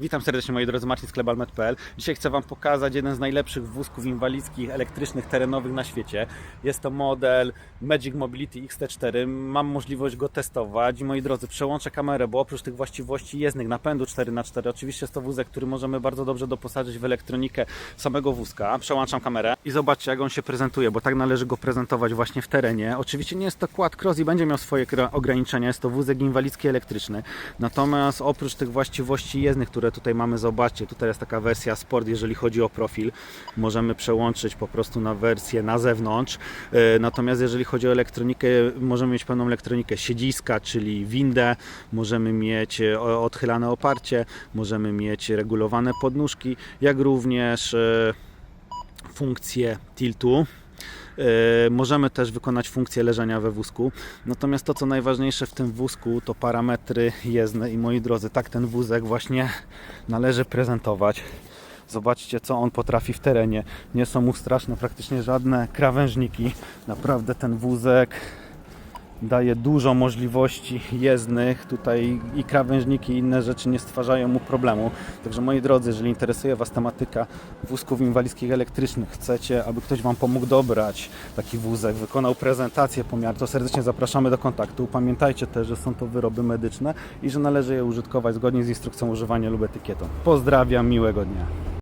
Witam serdecznie moi drodzy, Marcin Klebalmet.pl. Dzisiaj chcę Wam pokazać jeden z najlepszych wózków inwalidzkich, elektrycznych, terenowych na świecie. Jest to model Magic Mobility XT4. Mam możliwość go testować. Moi drodzy, przełączę kamerę, bo oprócz tych właściwości jezdnych, napędu 4x4, oczywiście jest to wózek, który możemy bardzo dobrze doposażyć w elektronikę samego wózka. Przełączam kamerę i zobaczcie jak on się prezentuje, bo tak należy go prezentować właśnie w terenie. Oczywiście nie jest to quad cross i będzie miał swoje ograniczenia, jest to wózek inwalidzki elektryczny. Natomiast oprócz tych właściwości jezdnych, które tutaj mamy, zobaczcie, tutaj jest taka wersja sport, jeżeli chodzi o profil. Możemy przełączyć po prostu na wersję na zewnątrz. E, Natomiast jeżeli chodzi o elektronikę, możemy mieć pełną elektronikę siedziska, czyli windę, możemy mieć e, odchylane oparcie, możemy mieć regulowane podnóżki, jak również e, funkcję tiltu. E, Możemy też wykonać funkcję leżenia we wózku. Natomiast to, co najważniejsze w tym wózku, to parametry jezdne. I moi drodzy, tak ten wózek właśnie należy prezentować. Zobaczcie, co on potrafi w terenie. Nie są mu straszne praktycznie żadne krawężniki. Naprawdę ten wózek daje dużo możliwości jezdnych. Tutaj i krawężniki i inne rzeczy nie stwarzają mu problemu. Także moi drodzy, jeżeli interesuje Was tematyka wózków inwalidzkich elektrycznych, chcecie, aby ktoś Wam pomógł dobrać taki wózek, wykonał prezentację pomiar, to serdecznie zapraszamy do kontaktu. Pamiętajcie też, że są to wyroby medyczne i że należy je użytkować zgodnie z instrukcją używania lub etykietą. Pozdrawiam, miłego dnia.